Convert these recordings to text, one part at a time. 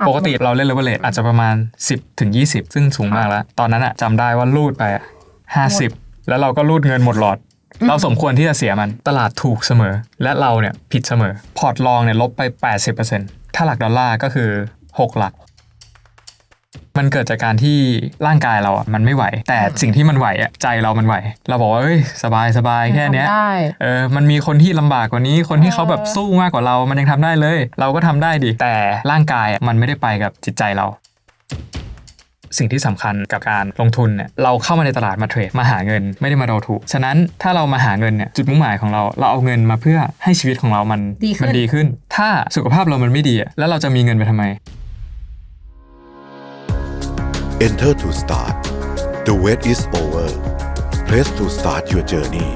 อะปกติเราเล่นเลเวลเลทอาจจะประมาณ 10ถึง20 ซึ่งสูงมากแล้ว ตอนนั้นอะจำได้ว่ารูดไปอะ50แล้วเราก็รูดเงินหมดหลอด เราสมควรที่จะเสียมันตลาดถูกเสมอ และเราเนี่ยผิดเสมอ พอร์ตลองเนี่ยลบไป 80%ถ้าหลักดอลลาร์ก็คือ 6 หลัก มันเกิดจากการที่ร่างกายเราอะมันไม่ไหว แต่สิ่งที่มันไหวอะใจเรามันไหว เราบอกว่าเอ้ยสบายสบายแค่เนี้ยทำได้เออมันมีคนที่ลำบากกว่านี้ คนที่เขาแบบสู้มากกว่าเรา มันยังทำได้เลย เราก็ทำได้ดิแต่ร่างกายอะมันไม่ได้ไปกับจิตใจเราสิ่งที่สำคัญกับการลงทุนเนี่ยเราเข้ามาในตลาดมาเทรดมาหาเงินไม่ได้มาเดาถูก ฉะนั้นถ้าเรามาหาเงินเนี่ยจุดมุ่งหมายของเราเราเอาเงินมาเพื่อให้ชีวิตของเรามันดีขึ้นมัดีขึ้น ถ้าสุขภาพเรามันไม่ดีอะแล้วเราจะมีเงินไปทำไม Enter to start. The wait is over. Press to start your journey.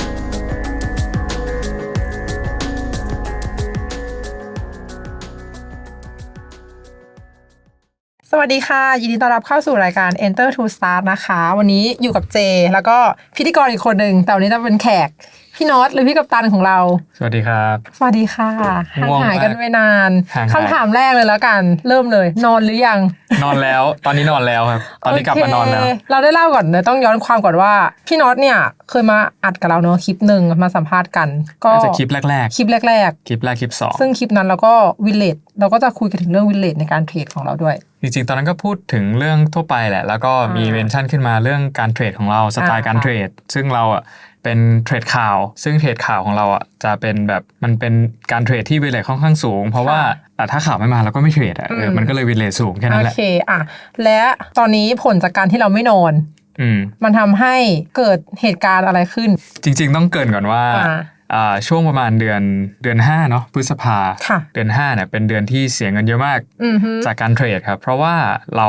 สวัสดีค่ะ ยินดีต้อนรับเข้าสู่รายการ Enter to Start นะคะ วันนี้อยู่กับเจ แล้วก็พิธีกรอีกคนหนึ่งแต่วันนี้จะเป็นแขก พี่น็อตหรือพี่กัปตันของเรา สวัสดีครับ สวัสดีค่ะห่างง่วงหายกันมากไปนานห่างหายคำถามแรกเลยแล้วกัน เริ่มเลย นอนหรือยัง นอนแล้ว ตอนนี้นอนแล้วครับ ตอนนี้กลับมานอนแล้วโเคเราได้เล่าก่อนเลยต้องย้อนความก่อนว่า พี่น็อตเนี่ยเคยมาอัดกับเราเนอะคลิปหนึ่งมาสัมภาษณ์กัน ก็น่าจะคลิปแรกคลิปแรกๆ คลิปแรกคลิปสองๆซึ่งคลิปนั้นเราก็วิลเลจเราก็จะคุยกันถึงเรื่องวิลเลจในการเทรดของเราด้วยจริงๆ ตอนนั้นก็พูดถึงเรื่องทั่วไปแหละ แล้วก็มีอ่าเมนชั่นขึ้นมาเรื่องการเทรดของเรา สไตล์อ่าการเทรด ซึ่งเราอะ เป็นเทรดข่าว ซึ่งเทรดข่าวของเราอะจะเป็นแบบมันเป็นการเทรดที่วิเลทค่อนข้างสูง เพราะว่าอะถ้าข่าวไม่มาเราก็ไม่เทรดอะเอออืมมันก็เลยวิเลทสูงแค่นั้นโอแหละเคอะและตอนนี้ผลจากการที่เราไม่นอนอืมมันทำให้เกิดเหตุการณ์อะไรขึ้น จริง ๆ ต้องเกรินก่อนว่าอ่าอ่าช่วงประมาณเดือนเดือน5เนาะพฤษภาค่ะเดือน5เนี่ยเป็นเดือนที่เสียเงินเยอะมากอือฮึจากการเทรดครับ เพราะว่าเรา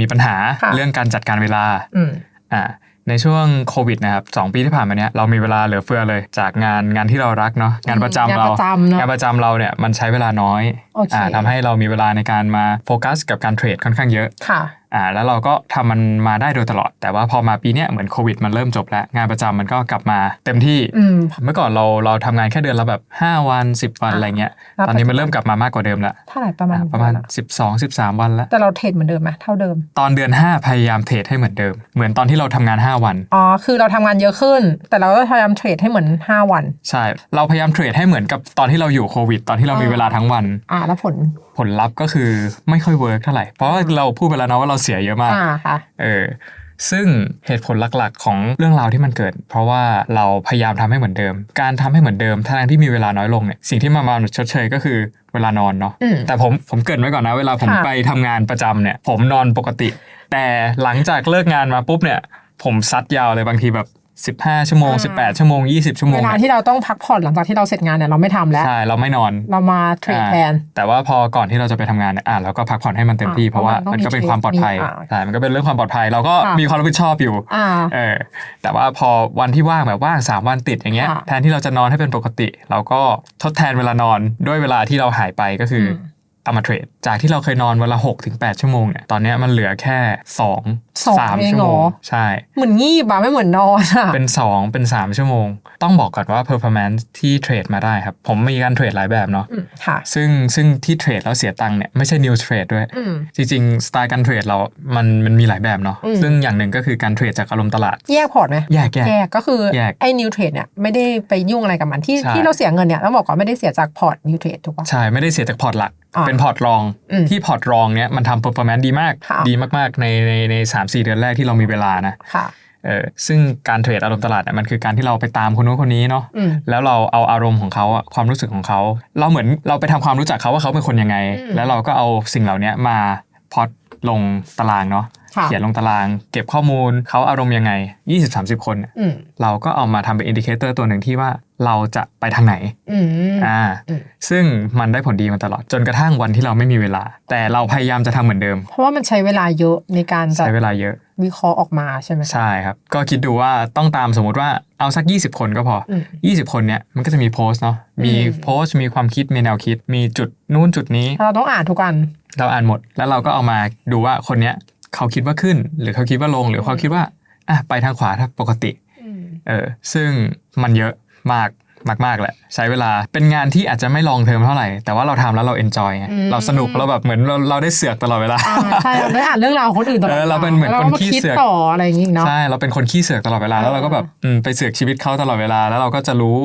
มีปัญหาค่ะเรื่องการจัดการเวลาอืมอ่า ในช่วงโควิดนะครับสองปีที่ผ่านมาเนี้ยเรามีเวลาเหลือเฟือเลย จากงานงานที่เรารักเนาะงานประจำงานเราประจำเนอะงานประจำเราเนี่ยมันใช้เวลาน้อยโอเคอ่าทำให้เรามีเวลาในการมาโฟกัสกับการเทรดค่อนข้างเยอะค่ะ อ่าแล้วเราก็ทำมันมาได้โดยตลอด แต่ว่าพอมาปีเนี้ยเหมือนโควิดมันเริ่มจบแล้ว งานประจำมันก็กลับมาเต็มที่อืมเมื่อก่อนเราเราทำงานแค่เดือนละแบบ 5 วัน 10 วันอ่าอะไรเงี้ยแล้วตอนนี้มันเริ่มกลับมามากกว่าเดิมแล้วเท่าไหร่ประมาณอ่าประมาณ 12 13 วันแล้วแต่เราเทรดเหมือนเดิมไหมเท่าเดิม ตอนเดือน 5 พยายามเทรดให้เหมือนเดิม เหมือนตอนที่เราทำงาน 5 วันอ๋อคือเราทำงานเยอะขึ้น แต่เราก็พยายามเทรดให้เหมือน 5 วัน ใช่ เราพยายามเทรดให้เหมือนกับตอนที่เราอยู่โควิด ตอนที่เรามีอ่าเวลาทั้งวันอ่าแล้วผลผลลัพธ์ก็คือไม่ค่อยเวิร์กเท่าไหร่ เพราะว่าเราพูดไปแล้วนะว่าเราเสียเยอะมากอ่าค่ะเออซึ่งเหตุผลหลักๆ ของเรื่องราวที่มันเกิด เพราะว่าเราพยายามทำให้เหมือนเดิม การทำให้เหมือนเดิมทั้งที่มีเวลาน้อยลงเนี่ยสิ่งที่มามาชดเชยก็คือเวลานอนเนาะอืมแต่ผมผมเกรินไว้ก่อนนะ เวลาผมค่ะไปทำงานประจำเนี่ย ผมนอนปกติ แต่หลังจากเลิกงานมาปุ๊บเนี่ย ผมซัดยาวเลยบางทีแบบ 15 ชั่วโมง18 ชั่วโมง 20 ชั่วโมเวงลาอะที่เราต้องพักผ่อนหลังจากที่เราเสร็จงานเนี่ยเราไม่ทำแล้ว ใช่เราไม่นอนเรามาเทรดอ่าแทน แต่ว่าพอก่อนที่เราจะไปทำงานเนี่ยอะเราก็พักผ่อนให้มันเต็มที่ อ่าเพราะว่าเพราะมันมันก็เป็นต้องมีความปลอดภัยมีอ่าใช่มันก็เป็นเรื่องความปลอดภัยเราก็ค่ะ มีความรับผิดชอบอยู่ อ่า เออแต่ว่าพอวันที่ว่างแบบว่าง3 วันติดอย่างเงี้ยค่ะแทนที่เราจะนอนให้เป็นปกติ เราก็ทดแทนเวลานอนด้วยเวลาที่เราหายไปก็คืออมเอามาเทรด จากที่เราเคยนอนวันละ6ถึง8ชั่วโมงเนี่ยตอนเนี้ยมันเหลือแค่ 2สอง3เองชั่วเหรโมองใช่ เหมือนงีบอะไม่เหมือนนอนอะเป็น 2 เป็น 3 ชั่วโมง ต้องบอกก่อนว่า performance ที่เทรดมาได้ครับ ผมมีการเทรดหลายแบบเนาะอืมค่ะ ซึ่งซึ่งที่เทรดแล้วเสียตังค์เนี่ยไม่ใช่ new trade ด้วย อืม จริงๆ สไตล์การเทรดเรา มันมันมีหลายแบบเนาะอืม ซึ่งอย่างหนึ่งก็คือการเทรดจากอารมณ์ตลาด แยกพอร์ตไหมแยกแยก แยกก็คือแยกไอ้นิวเทรดเนี่ยไม่ได้ไปยุ่งอะไรกับมันที่ใช่ ที่เราเสียเงินเนี่ยต้องบอกว่าไม่ได้เสียจากพอร์ตนิวเทรดถูกปะ ใช่ ไม่ได้เสียจากพอร์ตหลัก อ่าเป็นพอร์ตรอง อืมที่พอร์ตรองเนี่ยมันทำ performance ดีมาก ค่ะ ดีมากๆ ในในในสามสี่เดือนแรกที่เรามีเวลานะค่ะเออซึ่งการเทรดอารมณ์ตลาดเนี่ยมันคือการที่เราไปตามคนนู้นคนนี้เนาะอืมแล้วเราเอาอารมณ์ของเขาอะความรู้สึกของเขา เราเหมือนเราไปทำความรู้จักเขาว่าเขาเป็นคนยังไงอืมแล้วเราก็เอาสิ่งเหล่านี้มาพอดลงตารางเนาะค่ะเขียนลงตาราง เก็บข้อมูลเขาอารมณ์ยังไง 20-30 คนเนี่ยอืมเราก็เอามาทำเป็นอินดิเคเตอร์ตัวหนึ่งที่ว่า เราจะไปทางไหนอืมอ่าอืมซึ่งมันได้ผลดีมาตลอดจนกระทั่งวันที่เราไม่มีเวลา แต่เราพยายามจะทำเหมือนเดิม เพราะว่ามันใช้เวลาเยอะในการจะใช้เวลาเยอะวิเคราะห์ออกมาใช่ไหมใช่ครับ ก็คิดดูว่าต้องตามสมมติว่าเอาสัก 20 คนก็พออืม20 คนเนี่ยมันก็จะมีโพสต์เนาะมีอืมโพสต์มีความคิดมีแนวคิด มีจุดนู้นจุดนี้ เราต้องอ่านทุกอันเราอ่านหมด แล้วเราก็เอามาดูว่าคนเนี้ยเขาคิดว่าขึ้น หรือเขาคิดว่าลงหรือเขาคิดว่าอะไปทางขวาถ้าปกติอืมเออซึ่งมันเยอะ มากมากๆแหละใช้เวลาเป็นงานที่อาจจะไม่ลองเทอมเท่าไหร่ แต่ว่าเราทำแล้วเราเอนจอยไงอืมเราสนุกเราแบบเหมือนเราเราได้เสือกตลอดเวลาอ่าใช่เราได้อ่านเรื่องราวของคนอื่นตลอดเออเราเป็นเหมือนแล้วคนก็าขี้เสือกดต่ออะไรอย่างงี้เนาะใช่เราเป็นคนขี้เสือกตลอดเวลาแล้วเราก็แบบอืมไปเสือกชีวิตเขาตลอดเวลา แล้วเราก็จะรู้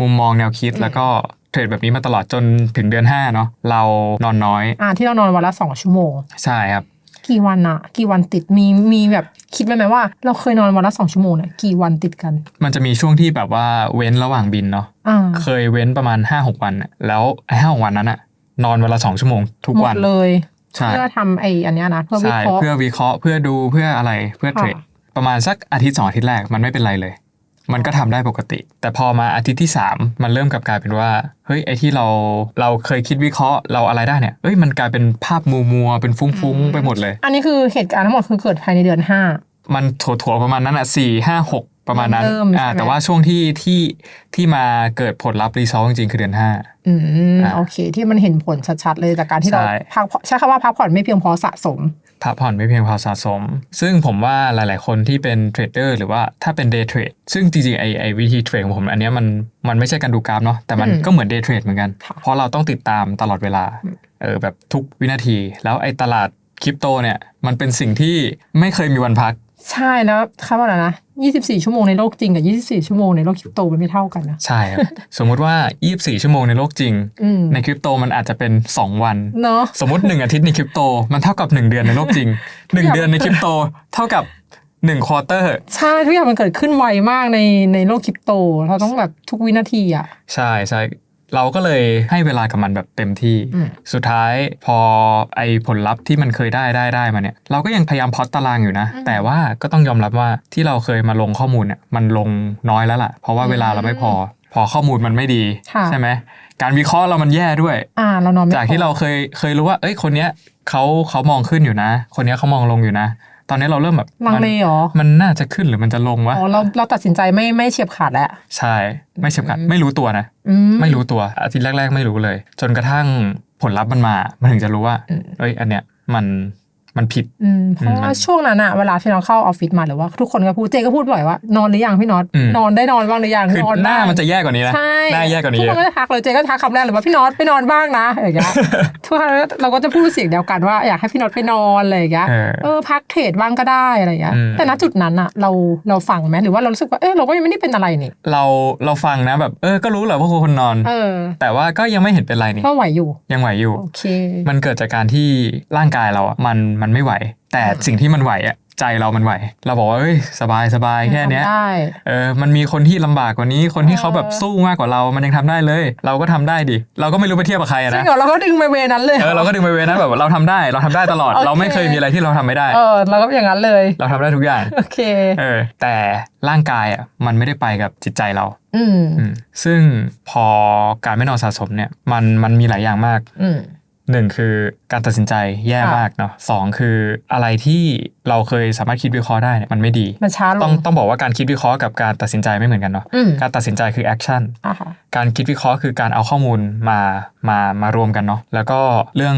มุมมองแนวคิดแล้วก็เทรดแบบนี้มาตลอดจนถึงเดือนห้าเนาะเรานอนน้อยอ่าที่เรานอนวันละสองชั่วโมง ใช่ครับ กี่วันอะกี่วันติดมีมีแบบคิดไว้ไหมว่า เราเคยนอนวันละสองชั่วโมงเนี่ยกี่วันติดกัน มันจะมีช่วงที่แบบว่าเว้นระหว่างบินเนาะอ่าเคยเว้นประมาณ5้าหกวันน่ะแล้วไอ้ห้าหกวันนั้นอะนอนวันละสองชั่วโมง ทุกหมวัดนเลยใช่เพื่อทำไอ้อันเนี้ยนะเพื่อวิใช่เคราะห์เพื่อวิเคราะห์เพื่อดูเพื่ออะไรเพื่อเทรดค่ะประมาณสักอาทิตย์สองอาทิตย์แรกมันไม่เป็นไรเลย มันก็ทำได้ปกติ แต่พอมาอาทิตย์ที่ 3 มันเริ่มกลับกลายเป็นว่า เฮ้ย ไอ้ที่เราเราเคยคิดวิเคราะห์เราอะไรได้เนี่ย เอ้ย มันกลายเป็นภาพมัวมัวๆเป็นฟุ้งๆ ไปหมดเลย อันนี้คือเหตุการณ์ทั้งหมดคือเกิดภายในเดือนห้ามันถั่วๆประมาณนั้นอะสี่ห้าหก ประมาณนั้นเริ่มอ่าใช่ไหมแต่ว่าช่วงที่ที่ที่มาเกิดผลลัพธ์รีซอลจริงๆ คือเดือนห้าอืมอ่าโอเค ที่มันเห็นผลชัดๆเลยจากการที่เราใช่พักผ่อนใช้คำว่าพักผ่อนไม่เพียงพอสะสมพักผ่อนไม่เพียงพอสะสม ซึ่งผมว่าหลายๆ คนที่เป็นเทรดเดอร์หรือว่าถ้าเป็นเดย์เทรดซึ่งจริงๆไอไอวิธีเทรดของผมอันเนี้ยมันมันไม่ใช่การดูกราฟเนาะแต่มันอืมก็เหมือนเดย์เทรดเหมือนกันค่ะเพราะเราต้องติดตามตลอดเวลาเออแบบทุกวินาที แล้วไอตลาดคริปโตเนี่ยมันเป็นสิ่งที่ไม่เคยมีวันพัก ใช่แล้วคำว่าอะไรนะ 24 ชั่วโมงในโลกจริงกับ 24 ชั่วโมงในโลกคริปโตมันไม่เท่ากันนะ ใช่ครับ สมมุติว่า 24 ชั่วโมงในโลกจริงอืมในคริปโตมันอาจจะเป็น 2 วันเนาะสมมติ 1 อาทิตย์ในคริปโตมันเท่ากับ 1 เดือนในโลกจริง 1 เดือนในคริปโตเท่ากับ1ควอเตอร์ใช่ทุกอย่างมันเกิดขึ้นไวมากในในโลกคริปโต เราต้องแบบทุกวินาทีอะ ใช่ใช่ เราก็เลยให้เวลากับมันแบบเต็มที่อืมสุดท้ายพอไอผลลัพธ์ที่มันเคยได้ได้ได้มาเนี่ย เราก็ยังพยายามพล็อตตารางอยู่นะ แต่ว่าก็ต้องยอมรับว่าที่เราเคยมาลงข้อมูลเนี่ยมันลงน้อยแล้วล่ะ เพราะว่าเวลาเราไม่พอ พอข้อมูลมันไม่ดีค่ะใช่ไหมการวิเคราะห์เรามันแย่ด้วยอ่าเรานอนไม่จากที่เราเคยเคยรู้ว่า เอ้ยคนเนี้ยเขาเขามองขึ้นอยู่นะ คนเนี้ยเขามองลงอยู่นะ ตอนนี้เราเริ่มแบบลังมันเลเหรอ มันน่าจะขึ้นหรือมันจะลงวะ อ๋อเราเราตัดสินใจไม่ไม่เฉียบขาดแล้ว ใช่ ไม่เฉียบขาดไม่รู้ตัวนะอืไม่รู้ตัวอาทิตย์แรก ๆ ไม่รู้เลย จนกระทั่งผลลัพธ์มันมา มันถึงจะรู้ว่าอืมเอ้ยอันเนี้ยมัน มันผิดอืมเพราะว่าอืมช่วงนั้นอะเวลาที่เราเข้าออฟฟิศมาหรือว่าทุกคนก็พูดเจก็พูดบ่อยว่านอนหรือยังพี่น็อตอืมนอนได้นอนบ้างหรือยังคือนหน้าบ้งมันจะแย่กว่านี้นะใช่หน้าแย่กว่านี้ทุกเยคนอะก็จะทักเลยเจก็ทักคำแรกเลยว่าพี่น็อตไปนอนบ้างนะอย่างเงี้ยทุกครั้งเราก็จะพูดเสียงเดียวกันว่าอยากให้พี่น็อตไปนอนอะไรอย่างเงี้ยเออเออพักเทรดบ้างก็ได้อะไรอย่างเงี้ยอืมแต่ณจุดนั้นอะเราเราฟังไหมหรือว่าเรารู้สึกว่าเออเราก็ยังไม่ได้เป็นอะไรนี่เราเราฟังนะแบบเออก็รู้แหละว่าคนนอนเออแต่ว่าก็ยังไม่เห็นเป็นไรนี่ก็ไหวอยู่ยังไหวอยู่โอเคมันเกิดจากการที่ร่างกายเราอะมันมันไม่ไหว แต่สิ่งที่มันไหวอะใจเรามันไหว เราบอกว่าเฮ้ยสบายสบายแค่เนี้ยทำได้เออมันมีคนที่ลำบากกว่านี้ คนที่เขาแบบสู้มากกว่าเรา มันยังทำได้เลย เราก็ทำได้ดิ เราก็ไม่รู้ไปเทียบกับใครอะจรินะงเหรอเราก็ดึงไปเวนั้นเลยเออเราก็ดึงไปเวนะแบบเราทำได้ เราทำได้ตลอดโอเคเราไม่เคยมีอะไรที่เราทำไม่ได้ เออเราก็อย่างนั้นเลย เราทำได้ทุกอย่าง โอเค เออ แต่ร่างกายอะมันไม่ได้ไปกับจิตใจเราอืมอืมซึ่งพอการไม่นอนสะสมเนี่ย มันมันมีหลายอย่างมาก อืม หนึ่งคือการตัดสินใจแย่ค่ะมากเนาะสองคืออะไรที่เราเคยสามารถคิดวิเคราะห์ได้เนี่ยมันไม่ดีมันช้าลต้องงต้องบอกว่าการคิดวิเคราะห์กับการตัดสินใจไม่เหมือนกันเนาะอืมการตัดสินใจคือแอคชั่นอะค่ะการคิดวิเคราะห์คือการเอาข้อมูลมามามารวมกันเนาะแล้วก็เรื่อง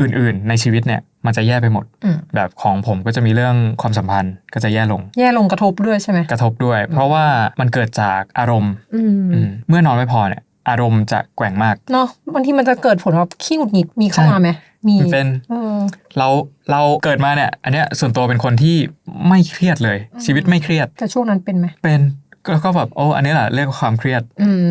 อื่นๆ ในชีวิตเนี่ยมันจะแย่ไปหมดอืมแบบของผมก็จะมีเรื่องความสัมพันธ์ก็จะแย่ลง แย่ลงกระทบด้วยใช่ไหมกระทบด้วย เพราะว่ามันเกิดจากอารมณ์อืมอืมเมื่อนอนไม่พอเนี่ย อารมณ์จะแกว่งมากเนาะบางทีมันจะเกิดผลว่าขี้หงุดหงิดมีเข้าใช่มาไหมมีมันเป็นเออเราเราเกิดมาเนี่ย อันเนี้ยส่วนตัวเป็นคนที่ไม่เครียดเลยอืมชีวิตไม่เครียดแต่ช่วงนั้นเป็นไหมเป็นก็ก็แบบโอ้อันนี้แหละเรียกว่าความเครียดอืม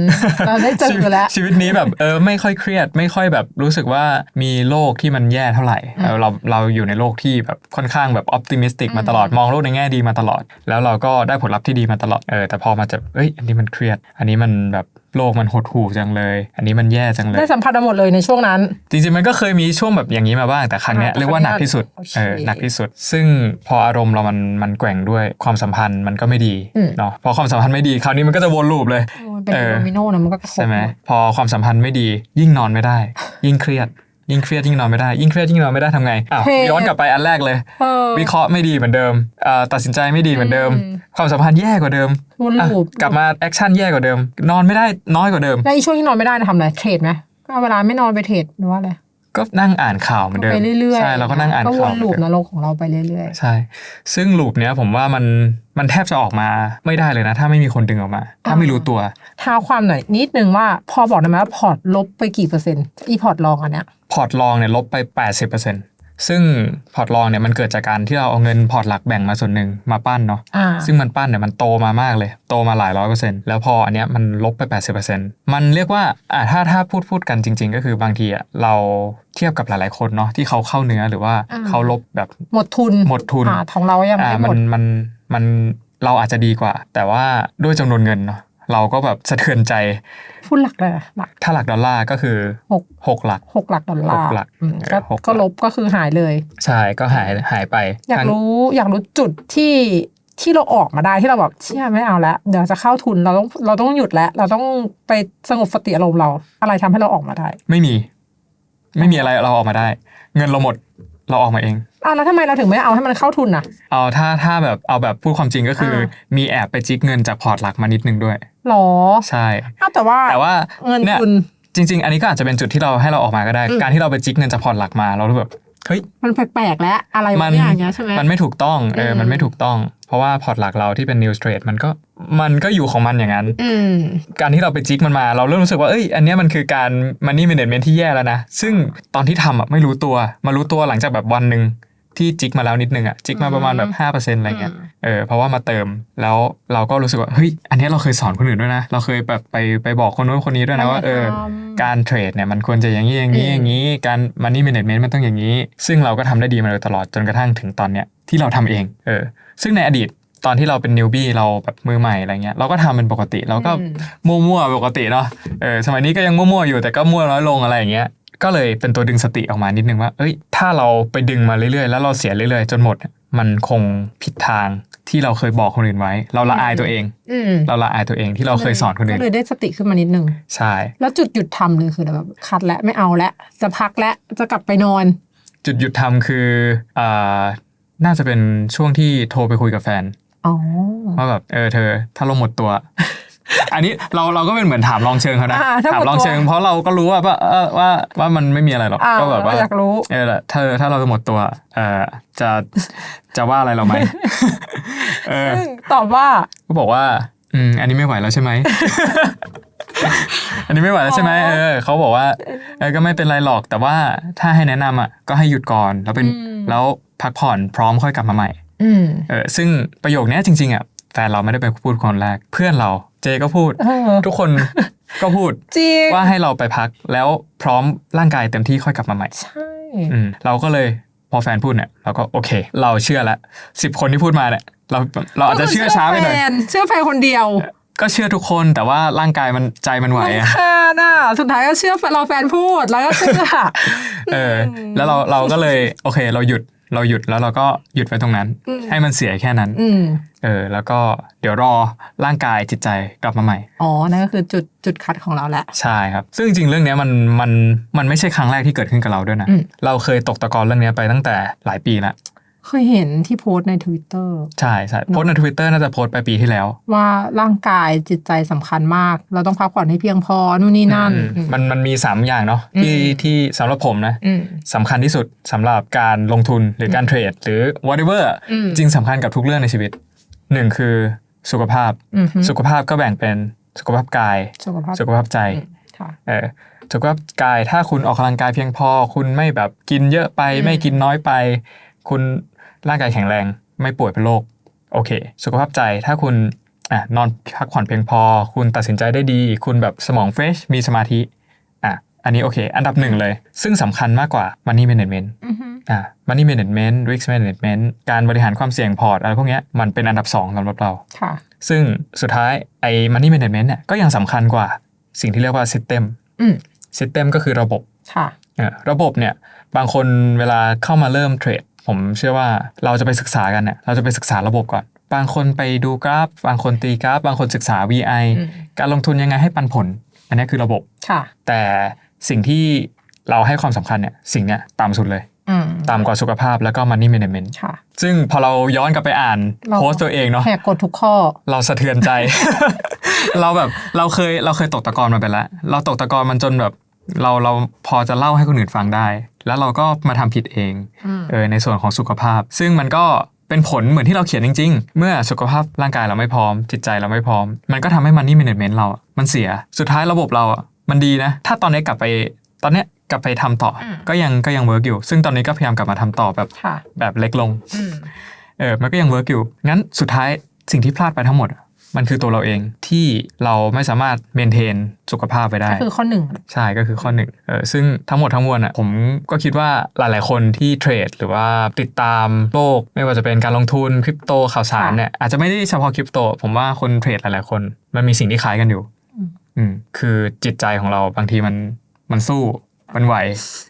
เราได้เจอชีวิตแล้วชีวิตนี้แบบเออไม่ค่อยเครียด ไม่ค่อยแบบรู้สึกว่ามีโลกที่มันแย่เท่าไหร่เออเราเราอยู่ในโลกที่แบบค่อนข้างแบบออ t ติมิสติกมาตลอดมองโลกในแง่ดีมาตลอด แล้วเราก็ได้ผลลัพธ์ที่ดีมาตลอดเออแต่พอมาจะเอ้ยอันนี้มันเครียด อันนี้มันแบบ โลกมันหดหู่จังเลย อันนี้มันแย่จังเลย ได้สัมผัสมาหมดเลยในช่วงนั้น จริงๆมันก็เคยมีช่วงแบบอย่างนี้มาบ้างแต่ครั้งเนี้ยอ่าเรียกว่าหนักที่สุดโอเคเออหนักที่สุด ซึ่งพออารมณ์เรามันมันแกว่งด้วยความสัมพันธ์มันก็ไม่ดีอืมเนาะพอความสัมพันธ์ไม่ดีคราวนี้มันก็จะวนลูปเลยมันเป็นเออโดมิโนนะมันก็กระทบใช่ไหมพอความสัมพันธ์ไม่ดี ยิ่งนอนไม่ได้ ยิ่งเครียด ยิ่งเครียดยิ่งนอนไม่ได้ ยิ่งเครียดยิ่งนอนไม่ได้ทำไงอ้าวย้อนกลับไปอันแรกเลยเออวิเคราะห์ไม่ดีเหมือนเดิมเอ่อตัดสินใจไม่ดีเหมือนเดิมอืมความสัมพันธ์แย่กว่าเดิมวนอะลูปกลับมาแอคชั่นแย่กว่าเดิม นอนไม่ได้น้อยกว่าเดิมแล้วอีช่วงที่นอนไม่ได้นะทำอะไรเทรดไหมก็เอาเวลาไม่นอนไปเทรดหรือว่าอะไรก็นั่งอ่านข่าวเหมือนเดิมไปเรื่อยๆใช่เราก็นั่งอ่านก็วข่าวนเหมืลูอนปเดินมรกของเราไปเรื่อยใช่ ซึ่งลูปเนี้ยผมว่ามันมันแทบจะออกมาไม่ได้เลยนะ ถ้าไม่มีคนดึงออกมา ถ้าไม่รู้ตัวๆท้าความหน่อยนิดนึงว่าพอบอกได้ไหมว่าพอร์ตลบไปกี่เปอร์เซ็นต์อีพอร์ตลองอันเนี้ย พอร์ตลองเนี่ยลบไป 80%ซึ่งพอร์ตลองเนี่ยมันเกิดจากการที่เราเอาเงินพอร์ตหลักแบ่งมาส่วนหนึ่งมาปั้นเนาะอ่าซึ่งมันปั้นเนี่ยมันโตมามากเลย โตมาหลายร้อยเปอร์เซ็นต์แล้วพออันเนี้ยมันลบไป 80%มันเรียกว่าอ่าถ้าถ้าพูดพูดกันจริง ๆ ก็คือบางทีอะเราเทียบกับหลาย ๆ คนเนาะที่เขาเข้าเนื้อหรือว่าอ่าเขาลบแบบหมดทุนหมดทุนอ่าของเรายังอ่าไม่หมัมนดมันมันเราอาจจะดีกว่า แต่ว่าด้วยจำนวนเงินเนาะ เราก็แบบสะเทือนใจพูดหลักเลยอะหลักถ้าหลักดอลลาร์ก็คือหกหกหลักหกหลักดอลลาร์หกหลักอืมเออก็หกหลักก็ลบก็คือหายเลย ใช่ก็หายหายไป อยากทั้งรู้อยากรู้จุดที่ที่เราออกมาได้ที่เราแบบเชื่อไม่เอาแล้วเดี๋ยวจะเข้าทุนเราต้องเราต้องหยุดแล้ว เราต้องไปสงบสติอารมณ์เรา อะไรทำให้เราออกมาได้ ไม่มี ไม่มีอะไรเราออกมาได้ เงินเราหมด เราออกมาเองอะแล้วทำไมเราถึงไม่เอาให้มันเข้าทุนน่ะ เอาถ้าถ้าแบบเอาแบบพูดความจริงก็คืออ่ามีแอบไปจิกเงินจากพอร์ตหลักมานิดนึงด้วยหรอใช่อ้าวแต่ว่าแต่ว่าเงินเนี่ยทุนจริง ๆ อันนี้ก็อาจจะเป็นจุดที่เราให้เราออกมาก็ได้อืมการที่เราไปจิกเงินจากพอร์ตหลักมาเรารู้แบบ เฮ้ยมันแปลกๆแล้วอะไรมัวะเนี่ยอย่างเงี้ยใช่ไหมมันไม่ถูกต้องเอออมมันไม่ถูกต้อง เพราะว่าพอร์ตหลักเราที่เป็น News Trade มันก็มันก็อยู่ของมันอย่างนั้นอืมการที่เราไปจิกมันมา เราเริ่มรู้สึกว่าเอ้ยอันเนี้ยมันคือการ money management ที่แย่แล้วนะ ซึ่งตอนที่ทำอะไม่รู้ตัวมารู้ตัวหลังจากแบบวันหนึ่ง ที่จิกมาแล้วนิดนึงอะจิกมาประมาณแบบ5%อะไรเงี้ยอืมเออเพราะว่ามาเติมแล้วเราก็รู้สึกว่าเฮ้ยอันเนี้ยเราเคยสอนคนอื่นด้วยนะ เราเคยแบบไปไปบอกคนนู้นคนนี้ด้วยนะว่าเออการเทรดเนี่ยมันควรจะอย่างนี้อย่างนี้อืมอย่างนี้ การ money management มันต้องอย่างนี้ ซึ่งเราก็ทำได้ดีมาโดยตลอดจนกระทั่งถึงตอนเนี้ยที่เราทำเองเออซึ่งในอดีตตอนที่เราเป็นนิวบี้เราแบบมือใหม่อะไรเงี้ยเราก็ทำเป็นปกติเราก็อืมมั่วๆปกติเนาะเออสมัยนี้ก็ยังมั่วๆอยู่แต่ก็มั่วน้อยลงอะไรอย่างเงี้ย ก็เลยเป็นตัวดึงสติออกมานิดนึงว่า เอ้ย ถ้าเราไปดึงมาเรื่อยๆ แล้วเราเสียเรื่อยๆ จนหมดเนี่ยมันคงผิดทางที่เราเคยบอกคนอื่นไว้ เราละอายตัวเองอืมเราละอายตัวเองที่เราเคยสอนคนอื่น ก็เลยได้สติขึ้นมานิดนึง ใช่ แล้วจุดหยุดทำเลยคือแบบคัดแล้วไม่เอาแล้วจะพักแล้วจะกลับไปนอน จุดหยุดทำคืออ่าน่าจะเป็นช่วงที่โทรไปคุยกับแฟนอ๋อว่าแบบเออเธอ ถ้าเราหมดตัว อันนี้เราเราก็เป็นเหมือนถามลองเชิงเขานะอ่าถ้าหมดถามลองเชิง เพราะเราก็รู้ว่าว่าเออว่าว่ามันไม่มีอะไรหรอกอ่าก็แบบว่าอยากรู้ เออแหละถ้าถ้าเราจะหมดตัวเออจะจะว่าอะไรเราไหม เออ ซึ่งตอบว่า ก็บอกว่า อืม อันนี้ไม่ไหวแล้วใช่ไหม อันนี้ไม่ไหวแล้วใช่ไหมอ๋อเออเขาบอกว่าเออก็ไม่เป็นไรหรอก แต่ว่าถ้าให้แนะนำอะ ก็ให้หยุดก่อน แล้วเป็น อืม แล้วพักผ่อนพร้อมค่อยกลับมาใหม่ อืม เออ ซึ่งประโยคเนี้ยจริงๆอะ แฟนเราไม่ได้เป็นพูดคนแรก เพื่อนเราเจก็พูดเออทุกคนก็พูดจริงว่าให้เราไปพักแล้วพร้อมร่างกายเต็มที่ค่อยกลับมาใหม่ใช่อืมเราก็เลยพอแฟนพูดเนี่ยเราก็โอเค เราเชื่อแล้วสิบคนที่พูดมาเนี่ยเราเราอาจจะเชื่อช้าไปหน่อยแฟนเชื่อแฟนคนเดียว ก็เชื่อทุกคนแต่ว่าร่างกายมันใจมันไหวอะค่ะน่ะสุดท้ายก็เชื่อเราแฟนพูดแล้วก็เชื่อเออแล้วเราเราก็เลยโอเค เราหยุด เราหยุดแล้วเราก็หยุดไว้ตรงนั้นอืมให้มันเสียแค่นั้นอืมเออ แล้วก็เดี๋ยวรอร่างกายจิตใจกลับมาใหม่ อ๋อ นั่นก็คือจุดจุดคัดของเราแหละ ใช่ครับ ซึ่งจริงๆเรื่องเนี้ยมันมันมันไม่ใช่ครั้งแรกที่เกิดขึ้นกับเราด้วยนะอืมเราเคยตกตะกอนเรื่องเนี้ยไปตั้งแต่หลายปีละ เคยเห็นที่โพสต์ใน Twitter ใช่ใช่โพสต์ในทวิตเตอร์น่าจะโพสต์ไปปีที่แล้ว ว่าร่างกายจิตใจสำคัญมาก เราต้องพักผ่อนให้เพียงพอนู่นนี่นั่นอืมอืมมันมันมี 3 อย่างเนาะที่อืมที่สำหรับผมนะอืมสำคัญที่สุดสำหรับการลงทุนหรือการเทรด หรือ whatever อืมจริงสำคัญกับทุกเรื่องในชีวิตหนึ่งคือสุขภาพอืมฮึสุขภาพก็แบ่งเป็นสุขภาพกาย สุขภาพสุขภาพใจอืมค่ะเออสุขภาพกายถ้าคุณออกกำลังกายเพียงพอ คุณไม่แบบกินเยอะไปอืมไม่กินน้อยไป คุณ ร่างกายแข็งแรง ไม่ป่วยเป็นโรคโอเค สุขภาพใจถ้าคุณอะนอนพักผ่อนเพียงพอ คุณตัดสินใจได้ดี คุณแบบสมองเฟรชมีสมาธิอะอันนี้โอเค อันดับหนึ่งเลย ซึ่งสำคัญมากกว่า money management อือฮึอะ money management risk management การบริหารความเสี่ยงพอร์ตอะไรพวกเนี้ยมันเป็นอันดับสองสำหรับเราค่ะซึ่งสุดท้ายไอ้ money management เนี่ยก็ยังสำคัญกว่าสิ่งที่เรียกว่า system อืม system ก็คือระบบค่ะเอ่อระบบเนี่ยบางคนเวลาเข้ามาเริ่มเทรด ผมเชื่อว่าเราจะไปศึกษากันเนี่ยเราจะไปศึกษาระบบก่อน บางคนไปดูกราฟ บางคนตีกราฟ บางคนศึกษา VI อืมการลงทุนยังไงให้ปันผล อันนี้คือระบบค่ะแต่สิ่งที่เราให้ความสำคัญเนี่ยสิ่งเนี้ยต่ำสุดเลยอืมต่ำกว่าสุขภาพแล้วก็ money management ค่ะซึ่งพอเราย้อนกลับไปอ่านเราโพสต์ตัวเองเนาะแหกกฎทุกข้อ เราสะเทือนใจ เราแบบเราเคยเราเคยตกตะกอนมาไปแล้ว เราตกตะกอนมันจนแบบ เราเราพอจะเล่าให้คนอื่นฟังได้ แล้วเราก็มาทำผิดเองอืมเออในส่วนของสุขภาพ ซึ่งมันก็เป็นผลเหมือนที่เราเขียนจริง ๆ เมื่อสุขภาพร่างกายเราไม่พร้อม จิตใจเราไม่พร้อม มันก็ทำให้มันนี่ management เราอะมันเสีย สุดท้ายระบบเราอะมันดีนะ ถ้าตอนนี้กลับไปตอนเนี้ยกลับไปทำต่ออมก็ยังก็ยังเวิร์กอยู่ ซึ่งตอนนี้ก็พยายามกลับมาทำต่อแบบค่ะแบบเล็กลงอืมเออ มันก็ยังเวิร์กอยู่ งั้นสุดท้ายสิ่งที่พลาดไปทั้งหมดอะ มันคือตัวเราเองที่เราไม่สามารถเมนเทนสุขภาพไปได้ก็คือข้อหนึ่งใช่ก็คือข้อหนึ่งเออซึ่งทั้งหมดทั้งมวลอะผมก็คิดว่าหลาย ๆ คนที่เทรดหรือว่าติดตามโลก ไม่ว่าจะเป็นการลงทุนคริปโตข่าวสารเนี่ยอาจจะไม่ได้เฉพาะคริปโต ผมว่าคนเทรดหลาย ๆ คน มันมีสิ่งที่คล้ายกันอยู่อืมคือจิตใจของเราบางทีมันมันสู้ มันไหว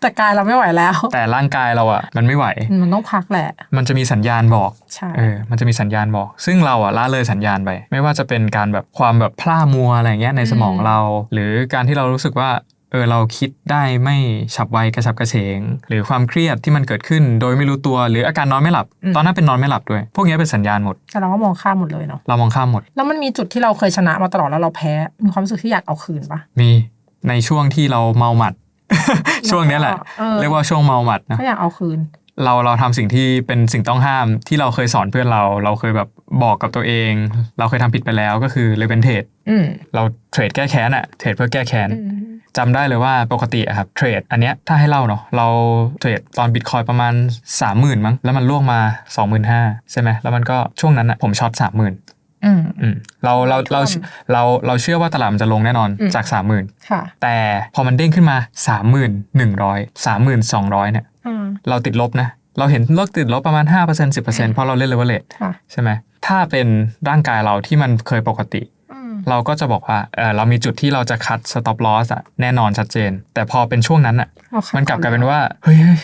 แต่กายเราไม่ไหวแล้ว แต่ร่างกายเราอะ มันไม่ไหว มันต้องพักแหละ มันจะมีสัญญาณบอกใช่เออมันจะมีสัญญาณบอก ซึ่งเราอะละเลยสัญญาณไป ไม่ว่าจะเป็นการแบบความแบบพล่ามัวอะไรเงี้ยในสมองเรา หรือการที่เรารู้สึกว่าเออเราคิดได้ไม่ฉับไวกระฉับกระเฉง หรือความเครียดที่มันเกิดขึ้น โดยไม่รู้ตัวหรืออาการนอนไม่หลับ ตอนนั้นเป็นนอนไม่หลับด้วย พวกเนี้ยเป็นสัญญาณหมดแต่เราก็มองข้ามหมดเลยเนาะเรามองข้ามหมด แล้วมันมีจุดที่เราเคยชนะมาตลอดแล้วเราแพ้มีความรู้สึกที่อยากเอาคืนปะมีในช่วงที่เราเมาหมัด ช่วงเนี้ยแหละเออเรียกว่าช่วงเมาหมัดนะก็อยากเอาคืน เราเราทำสิ่งที่เป็นสิ่งต้องห้ามที่เราเคยสอนเพื่อนเรา เราเคยแบบบอกกับตัวเอง เราเคยทำผิดไปแล้วก็คือเลเวนเทรดอืมเราเทรดแก้แค้นอะเทรดเพื่อแก้แค้นอืมจำได้เลยว่าปกติอะครับเทรดอันเนี้ยถ้าให้เล่าเนาะเราเทรดตอนบิตคอยประมาณ 30,000 มั้งแล้วมันล่วงมา 25,000 ใช่ไหมแล้วมันก็ช่วงนั้นอะผมช็อต30,000อืมอืม เราเราเราท่วมเราเราเชื่อว่าตลาดมันจะลงแน่นอนอืมจาก30,000ค่ะแต่พอมันเด้งขึ้นมา3,100 3,200เนี่ยอืมเราติดลบนะเราเห็นลดติดลบประมาณ5% 10%เพราะเราเล่นเลเวลเลทค่ะใช่ไหมถ้าเป็นร่างกายเราที่มันเคยปกติอืม เราก็จะบอกว่าเออเรามีจุดที่เราจะคัด stop loss อะแน่นอนชัดเจน แต่พอเป็นช่วงนั้นอะเอาคัดมันกลับกลายเป็นก่อนว่าเฮ้ยเฮ้ย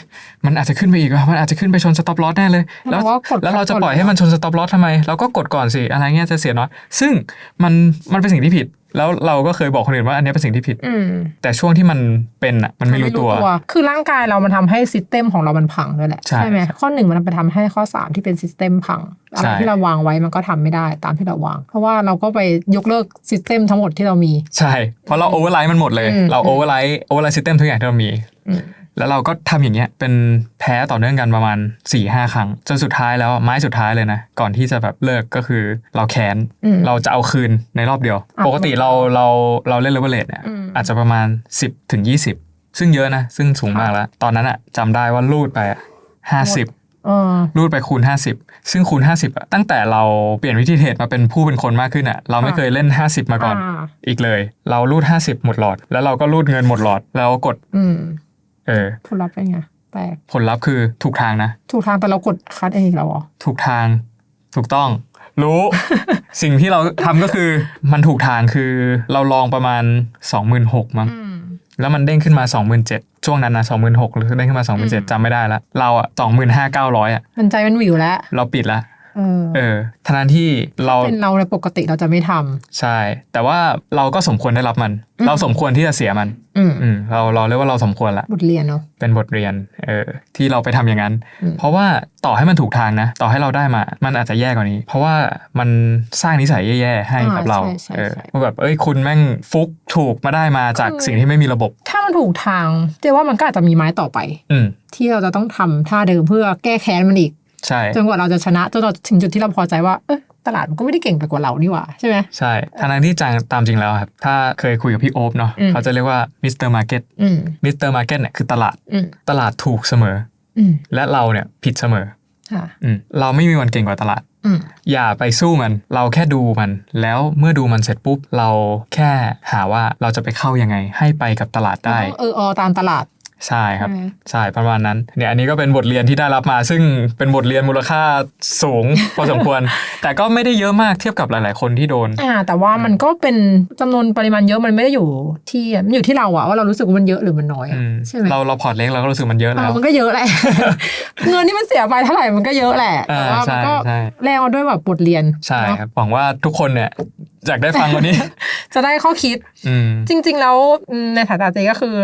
มันอาจจะขึ้นไปอีกว่ามันอาจจะขึ้นไปชน stop loss แน่เลย แล้วเราก็กดแล้วเราจะก่อนปล่อยให้มันชน stop loss ทำไม เราก็กดก่อนสิอะไรเงี้ยจะเสียน้อยซึ่งมันมันเป็นสิ่งที่ผิด แล้วเราก็เคยบอกคนอื่นว่าอันเนี้ยเป็นสิ่งที่ผิด อืมแต่ช่วงที่มันเป็นอะมันไม่รู้ตัว คือร่างกายเรามันทำให้ซิสเต็มของเรามันพังด้วยแหละใช่ไหมข้อหนึ่งมันไปทำให้ข้อสามที่เป็นซิสเต็มพังอะไรใช่ที่เราวางไว้มันก็ทำไม่ได้ตามที่เราวาง เพราะว่าเราก็ไปยกเลิกซิสเต็มทั้งหมดที่เรามี ใช่ เพราะเราโอเวอร์ไลท์มันหมดเลย อืม เราโอเวอร์ไลท์โอเวอร์ไลท์ซิสเต็มทุกอย่างที่เรามี อืม แล้วเราก็ทำอย่างเงี้ยเป็นแพ้ต่อเนื่องกันประมาณ4ี่ห้าครั้ง จนสุดท้ายแล้วอะไม้สุดท้ายเลยนะ ก่อนที่จะแบบเลิกก็คือเราแค้นอืมเราจะเอาคืนในรอบเดียวอะปกติเราเราเราเล่นเลเวลเลทเนี่ยอืมอาจจะประมาณ 10ถึง20 ซึ่งเยอะนะ ซึ่งสูงมากแล้ว ตอนนั้นอะจำได้ว่ารูดไปอะ50เออรูดไปคูณ 50 ซึ่งคูณ 50อะตั้งแต่เราเปลี่ยนวิธีเทรดมาเป็นผู้เป็นคนมากขึ้นอะเราไม่ค่ะเคยเล่น 50 มาก่อนอ่าอีกเลย เรารูด 50 หมดหลอด แล้วเราก็รูดเงินหมดหลอด แล้วกดอืม เออ ผลลัพธ์เป็นไงแปลกผลลัพธ์คือถูกทางนะ ถูกทางแต่เรากดคัดเองอีกแล้วเหรอถูกทางถูกต้อง รู้ สิ่งที่เราทำก็คือ มันถูกทางคือเราลองประมาณ 26,000มั้ง อืม แล้วมันเด้งขึ้นมา 27,000ช่วงนั้นนะ26,000หรือเด้งขึ้นมาอืม27,000จำไม่ได้ละเราอะ25,900อะมันใจเป็นวิวแล้ว เราปิดละ เออเออทั้งนั้นที่เราเป็นเราในปกติเราจะไม่ทำใช่ แต่ว่าเราก็สมควรได้รับมันอืมเราสมควรที่จะเสียมันอืมอืมเราเราเรียกว่าเราสมควรละบทเรียนเนาะเป็นบทเรียน เออ ที่เราไปทำอย่างนั้นอืมเพราะว่าต่อให้มันถูกทางนะ ต่อให้เราได้มา มันอาจจะแย่กว่านี้ เพราะว่ามันสร้างนิสัยแย่ๆให้กับเราใช่ใช่เออใช่ว่าแบบเอ้ยคุณแม่งฟุกถูกมาได้มาจากคือสิ่งที่ไม่มีระบบ ถ้ามันถูกทางเจ๊ว่ามันก็อาจจะมีไม้ต่อไปอืมที่เราจะต้องทำท่าเดิมเพื่อแก้แค้นมันอีก ใช่จนกว่าเราจะชนะจนเราถึงจุดที่เราพอใจว่าเออตลาดมันก็ไม่ได้เก่งไปกว่าเรานี่หว่าใช่ไหมใช่ทางนั้นที่จางตามจริงแล้วครับ ถ้าเคยคุยกับพี่โอ๊บเนาะอืมเขาจะเรียกว่ามิสเตอร์มาร์เก็ตอืมมิสเตอร์มาร์เก็ตเนี่ยคือตลาดอืมตลาดถูกเสมออืมและเราเนี่ยผิดเสมอค่ะอืมเราไม่มีวันเก่งกว่าตลาดอืมอย่าไปสู้มัน เราแค่ดูมัน แล้วเมื่อดูมันเสร็จปุ๊บ เราแค่หาว่าเราจะไปเข้ายังไง ให้ไปกับตลาดได้ต้องเอออตามตลาด ใช่ครับใช่ไหมใช่ประมาณนั้นเนี่ยอันนี้ก็เป็นบทเรียนที่ได้รับมา ซึ่งเป็นบทเรียนมูลค่าสูงพอสมควร แต่ก็ไม่ได้เยอะมากเทียบกับหลาย ๆ คนที่โดนอ่าแต่ว่ามันก็เป็นจำนวนปริมาณเยอะมันไม่ได้อยู่ที่มันอยู่ที่เราอะว่าเรารู้สึกว่ามันเยอะหรือมันน้อยอะอืมใช่ไหมเราเราพอร์ตเล็กเราก็รู้สึกมันเยอะเอแล้อวมันก็เยอะแหละเงินที่มันเสียไปเท่าไหร่มันก็เยอะแหละอ่าแต่ว่ามันก็ใช่ใช่แลกมาด้วยแบบบทเรียนใช่เนอะครับหวังว่าทุกคนเนี่ยอยากได้ฟังวันนี้ จะได้ข้อคิดอืมจริง ๆ แล้วอืมในฐานะเจก็คือ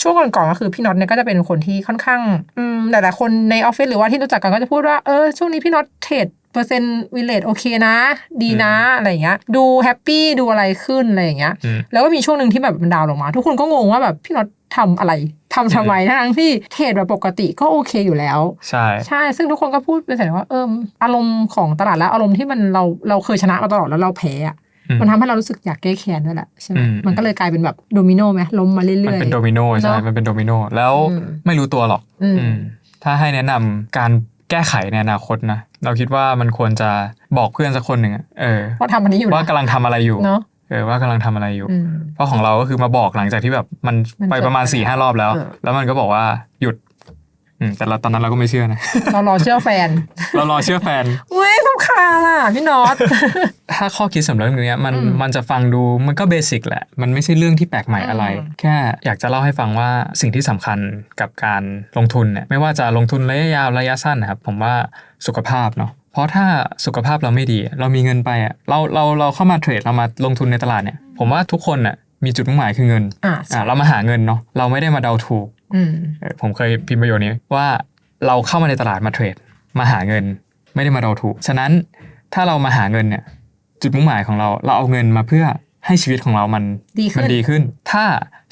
ช่วงก่อนๆก็คือพี่น็อตเนี่ยก็จะเป็นคนที่ค่อนข้างอืมหลายๆคนในออฟฟิศหรือว่าที่รู้จักกันก็จะพูดว่าเออช่วงนี้พี่น็อตเทรดเปอร์เซ็นต์วินเลทโอเคนะ ดีนะอะไรอย่างเงี้ย ดูแฮปปี้ดูอะไรขึ้นอะไรอย่างเงี้ยอืมแล้วก็มีช่วงหนึ่งที่แบบมันดาวน์ลงมา ทุกคนก็งงว่าแบบพี่น็อตทำอะไรทำทำไมทั้งที่เทรดแบบปกติก็โอเคอยู่แล้ว ใช่ใช่ ซึ่งทุกคนก็พูดเป็นเสียงว่าเอออารมณ์ของตลาดและอารมณ์ที่มันเราเราเคยชนะมาตลอดแล้วเราแพ้อะอื มมันทำให้เรารู้สึกอยากแก้แค้นด้วยแหละใช่ไหมอืมมันก็เลยกลายเป็นแบบโดมิโนไหมล้มมาเรื่อยๆมันเป็นโดมิโนใช่เนอะมันเป็นโดมิโนแล้วอืมไม่รู้ตัวหรอกอืมอืมถ้าให้แนะนำการแก้ไขในอนาคตนะเราคิดว่ามันควรจะบอกเพื่อนสักคนหนึ่งอะเออเพราะทำอันนี้อยู่นะว่ากำลังทำอะไรอยู่เนาะเออว่ากำลังทำอะไรอยู่อืมเพราะของเราก็คือมาบอกหลังจากที่แบบมันมันไปประมาณเกิดสี่ไปห้ารอบแล้วเออแล้วมันก็บอกว่าหยุดอืมแต่เราตอนนั้นเราก็ไม่เชื่อนะ เรารอเชื่อแฟน เรารอเชื่อแฟนเว้ย สำคาญอะพี่น็อต ถ้าข้อคิดสำหรับเรื่องนี้มันอืมมันจะฟังดูมันก็เบสิกแหละ มันไม่ใช่เรื่องที่แปลกใหม่อะไรอืมแค่อยากจะเล่าให้ฟังว่าสิ่งที่สำคัญกับการลงทุนเนี่ยไม่ว่าจะลงทุนระยะยาวระยะสั้นนะครับผมว่าสุขภาพเนาะเพราะถ้าสุขภาพเราไม่ดี เรามีเงินไปอะเราเราเราเข้ามาเทรดเรามาลงทุนในตลาดเนี่ย ผมว่าทุกคนน่ะมีจุดมุ่งหมายคือเงินอ่าอ่าเรามาหาเงินเนาะเราไม่ได้มาเดาถูกอืมเออผมเคยพิมพ์ประโยชน์นี้ว่าเราเข้ามาในตลาดมาเทรดมาหาเงิน ไม่ได้มาเดาถูก ฉะนั้นถ้าเรามาหาเงินเนี่ยจุดมุ่งหมายของเรา เราเอาเงินมาเพื่อให้ชีวิตของเรามันดีขึ้นมันดีขึ้น ถ้า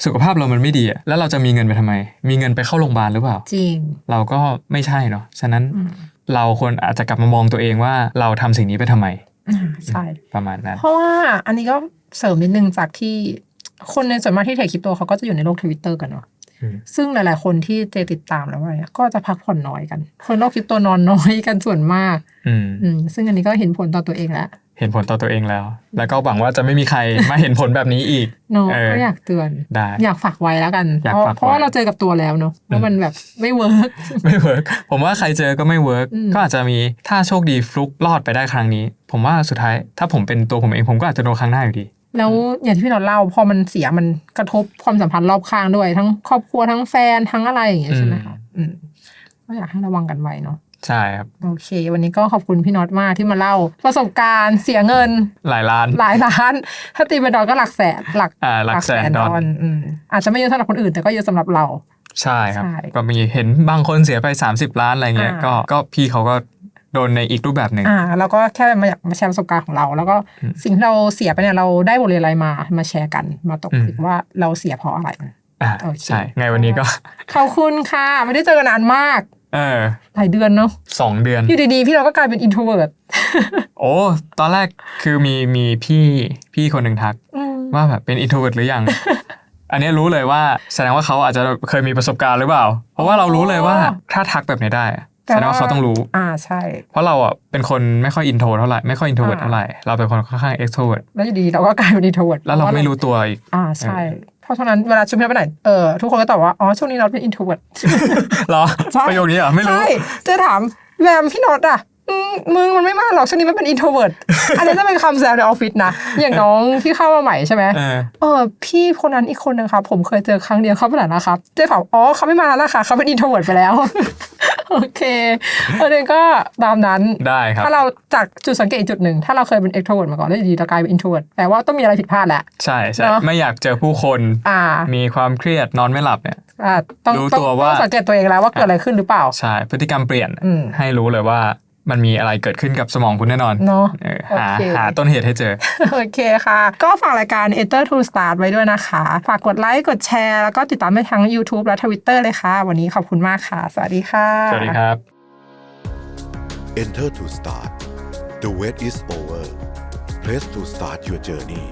สุขภาพเรามันไม่ดีอะแล้วเราจะมีเงินไปทำไม มีเงินไปเข้าโรงพยาบาลหรือเปล่า จริง เราก็ไม่ใช่เนาะฉะนั้นอืมเราควรอาจจะกลับมามองตัวเองว่าเราทำสิ่งนี้ไปทำไมอ่าใช่ประมาณนั้น เพราะว่าอันนี้ก็เสริมนิดนึงจากที่คนในส่วนมากที่เทรดคริปโตเขาก็จะอยู่ในโลกทวิตเตอร์กันเนาะอืม ซึ่งหลาย ๆ คนที่เจติดตามแล้วว่าเนี่ยก็จะพักผ่อนน้อยกัน คนโลกคริปโตนอนน้อยกันส่วนมากอืมอืมซึ่งอันนี้ก็เห็นผลต่อตัวเองแล้วเห็นผลต่อตัวเองแล้ว แล้วก็หวังว่าจะไม่มีใครมาเห็นผลแบบนี้อีกเนาะเออก็อยากเตือนได้อยากฝากไว้แล้วกันอยากเพราะฝากไว้เพราะว่าเราเจอกับตัวแล้วเนาะว่ามันแบบไม่เวิร์กไม่เวิร์กผมว่าใครเจอก็ไม่เวิร์กอืมก็อาจจะมีถ้าโชคดีฟลุกรอดไปได้ครั้งนี้ ผมว่าสุดท้ายถ้าผมเป็นตัวผมเองผมก็อาจจะโดนครั้งหน้าอยู่ดี แล้วอย่างที่พี่นอตเล่าพอมันเสียมันกระทบความสัมพันธ์รอบข้างด้วย ทั้งครอบครัวทั้งแฟนทั้งอะไรอย่างเงี้ยใช่ไหมคะอืมก็อยากให้ระวังกันไว้เนาะใช่ครับ โอเค วันนี้ก็ขอบคุณพี่น็อตมากที่มาเล่า ประสบการณ์เสียเงิน หลายล้าน หลายล้าน ถ้าตีเป็นดอลก็หลักแสนหลักอ่าหลักแสนดอลอืมอาจจะไม่เยอะสำหรับคนอื่นแต่ก็เยอะสำหรับเรา ใช่ครับใช่ก็มีเห็นบางคนเสียไป 30 ล้านอะไรเงี้ยอ่าก็ก็พี่เขาก็ โดนในอีกรูปแบบหนึ่งอ่าเราก็แค่มาอยากมาแชร์ประสบการณ์ของเรา แล้วก็อืมสิ่งที่เราเสียไปเนี่ยเราได้บทเรียนอะไรมามาแชร์กัน มาตกอืมผลึกว่าเราเสียเพราะอะไรอ่าโอเคใช่ไงวันนี้ก็ขอบคุณค่ะ ไม่ได้เจอกันนานมาก เออหลายเดือนเนาะสองเดือนอยู่ดีๆ พี่เราก็กลายเป็น introvert โอ้ตอนแรกคือมีมีพี่พี่คนหนึ่งทักอืมว่าแบบเป็น introvert หรือยังอันนี้รู้เลยว่าแสดงว่าเขาอาจจะเคยมีประสบการณ์หรือเปล่า เพราะว่าเรารู้เลยว่าถ้าทักแบบนี้ได้อะ แสดงว่าเขาต้องรู้ อ่าใช่ เพราะเราอะเป็นคนไม่ค่อยอินโทรเท่าไหร่ไม่ค่อยอินโทรเวิร์ดอ่าเท่าไหร่เราเป็นคนค่อนข้างเอ็กโทรเวิร์ดแล้วอยู่ดีๆเราก็กลายเป็น introvert แล้วเราไม่รู้ตัวอีกอ่าใช่ เพราะฉะนั้นเวลาชวนพี่ไปไหนเออทุกคนก็ตอบว่าอ๋อช่วงนี้เราเป็น introvert เหรอใช่ประโยคนี้เหรอไม่รู้ใช่เจะถามแวมพี่น็อตอะ อืมมึงมันไม่มาหรอกช่วงนี้มันเป็น introvert อันนี้จะเป็นคำแซวในออฟฟิศนะ อย่างน้องที่เข้ามาใหม่ใช่ไหมเออเออพี่คนนั้นอีกคนนึงครับผมเคยเจอครั้งเดียวเขาไปไหนนะครับ เจ๊ถามอ๋อเขาไม่มาแล้วล่ะค่ะเขาเป็น introvert ไปแล้ว โอเคอันนี้ก็ตามนั้นได้ครับถ้าเราจากจุดสังเกตอีกจุดหนึ่งถ้าเราเคยเป็น extrovert มาก่อนแล้วอยู่ดีๆเรากลายเป็น introvert แปลว่าต้องมีอะไรผิดพลาดแหละใช่ใช่เนอะไม่อยากเจอผู้คนอ่ามีความเครียดนอนไม่หลับเนี่ยอ่าต้องรู้ต้องตัวว่าต้องสังเกตตัวเองแล้วว่าเกิดอะไรขึ้นหรือเปล่าใช่พฤติกรรมเปลี่ยนอืมให้รู้เลยว่า มันมีอะไรเกิดขึ้นกับสมองคุณแน่นอนเนาะเออโอหาเคหาต้นเหตุให้เจอ โอเคค่ะ ก็ฝากรายการ Enter to Start ไว้ด้วยนะคะ ฝากกดไลค์กดแชร์ แล้วก็ติดตามได้ทั้ง YouTube และ Twitter เลยค่ะ วันนี้ขอบคุณมากค่ะ สวัสดีค่ะ สวัสดีครับ Enter to start. The wait is over. Press to start your journey.